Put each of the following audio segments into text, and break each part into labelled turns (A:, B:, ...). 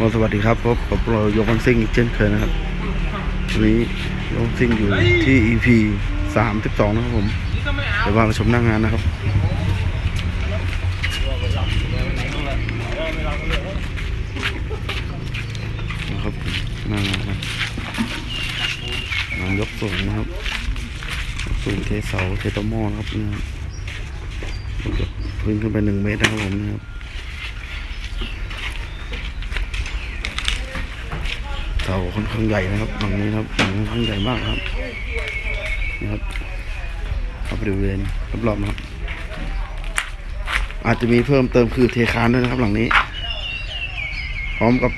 A: สวัสดีครับพบกับเรายกมันซิ่งอีกเช่นเคยนะครับวันนี้ยกมันซิ่งอยู่ที่ EP สามสิบสองนะครับผมเดี๋ยวว่ามาชมหน้างงานนะครับนะครับหน้างานนะงานยกสูงนะครับสูงเทเสาเทตะหม้อนะครับเนี่ยยกพื้นขึ้นไปหนึ่งเมตรนะครับผมนะครับ สาค่อนข้างใหญ่นะครับหลังนี้นะครับหลังค่อนข้างใหญ่มากครับนะครับครับบริเวณรอบๆนะครับ อาจจะมีเพิ่มเติมคือเทคานด้วยนะครับ หลังนี้ พร้อมกับ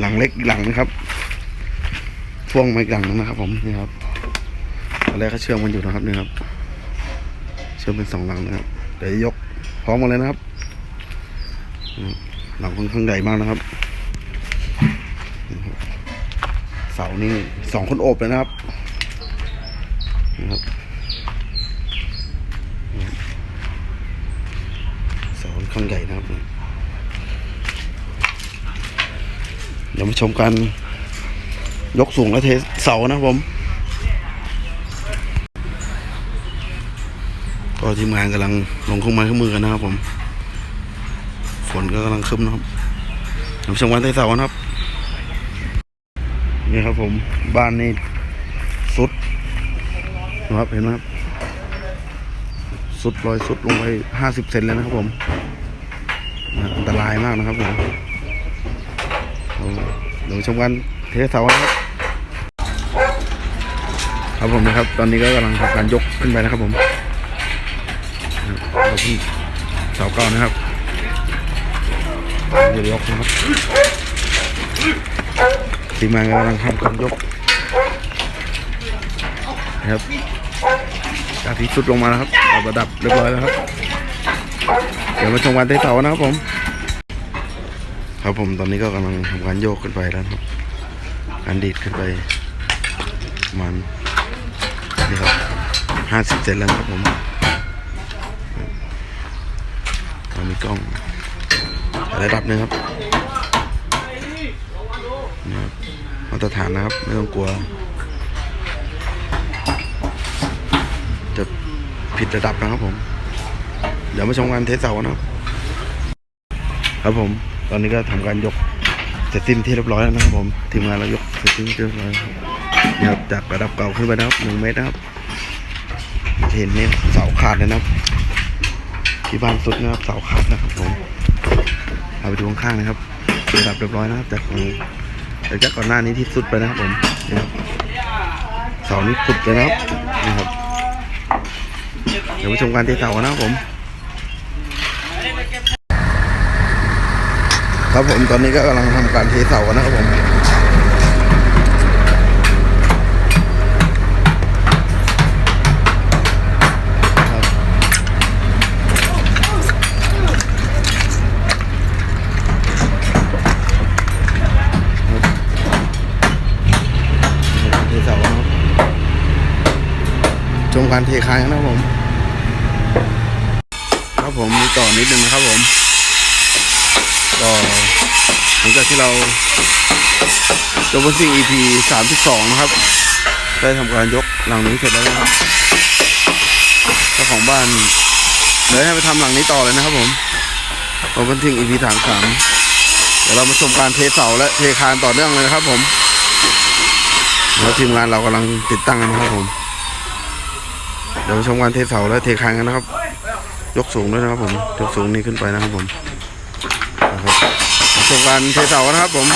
A: หลังเล็กอีกหลังนะครับพ่วงมาอีกหลังนึงนะครับ ผมนี่ครับตอนแรกก็เชื่อมกันอยู่นะครับนี่ครับ เชื่อมเป็นสองหลังนะครับเดี๋ยวยกพร้อมกันเลยนะครับหลังค่อนข้างใหญ่มากนะครับ สานี่สองคนโอบเลยนะครับนะครับเสาค่อนข้างใหญ่นะครับ เดี๋ยวมาชมกันยกสูงและเทเสานะผมก็ทีมงานกำลังลงเครื่องไม้เครื่องมือกันนะครับผม ฝนก็กำลังคึ้มนะครับเดี๋ยวชมกันเทเสานะครับ นี่ครับผมบ้านนี่สุดนะครับเห็นไหมครับสุดรอยสุดลงไปห้าสิบเซนเลยนะครับผมอันตรายมากนะครับผมเดี๋ยวชมกันเทเสาครับครับผมนะครับ ตอนนี้ก็กำลังทำการยกขึ้นไปนะครับผมเราเพิ่งเสาเก่านะครับเดี๋ยวยกนะครับ ทีมงานกำลังทำการยกนะครับจากที่สุดลงมานะครับเอาระดับเรียบร้อยแล้วครับ เดี๋ยวมาชมวันเตะเสานะครับผม ครับผมตอนนี้ก็กำลังทำการโยกขึ้นไปแล้วครับการดีดขึ้นไปประมันนี่ครับห้าสิบเซนแล้วครับผมเรามีกล้องระดับหนึงครับนะครับมา ตรฐานนะครับ ไม่ต้องกลัว จะผิดระดับนะครับผม เดี๋ยวมาชมกันเทสเสานะครับ ครับผม ตอนนี้ก็ทำการยกเสร็จสิ้นที่เรียบร้อยแล้วนะครับผม ทีมงานเรายกเสร็จสิ้นเรียบร้อยนะครับจากระดับเก่าขึ้นไปนะครับหนึ่งเมตรนะครับเห็นเนี่ยเสาขาดเลยนะครับ ที่บ้านสุดนะครับเสาขาดนะครับผมเอาไปดูข้างๆนะครับระดับเรียบร้อยนะครับจากของห แต่จากก่อนหน้านี้ที่สุดไปนะครับผมนี่ครับเสานี้สุดเลยนะครับนี่ครับเดี๋ยวไปชมการเทเสานนะครับผมครับผมตอนนี้ก็กำลังทำการเทเสากันนะครับผม ชมการเทคานนะครับผม ครับผมมีต่อนิดนึงนะครับผมก็หลังจากที่เราจบวันซิ่ง EP สามที่สองนะครับ ได้ทำการยกหลังนี้เสร็จแล้วนะครับเจ้าของบ้านเลยให้ไปทำหลังนี้ต่อเลยนะครับผมจบวันซิ่ง EP สามสามเดี๋ยวเรามาชมการเทเสาและเทคานต่อเนื่องเลยนะครับผมแล้วทีมงานเรากำลังติดตั้งกันนะครับผม เดี๋ยวชมการเทเสาและเทคานกันนะครับ ยกสูงด้วยนะครับผมยกสูงนี้ขึ้นไปนะครับผมนะครับชมการเทเสานะครับผม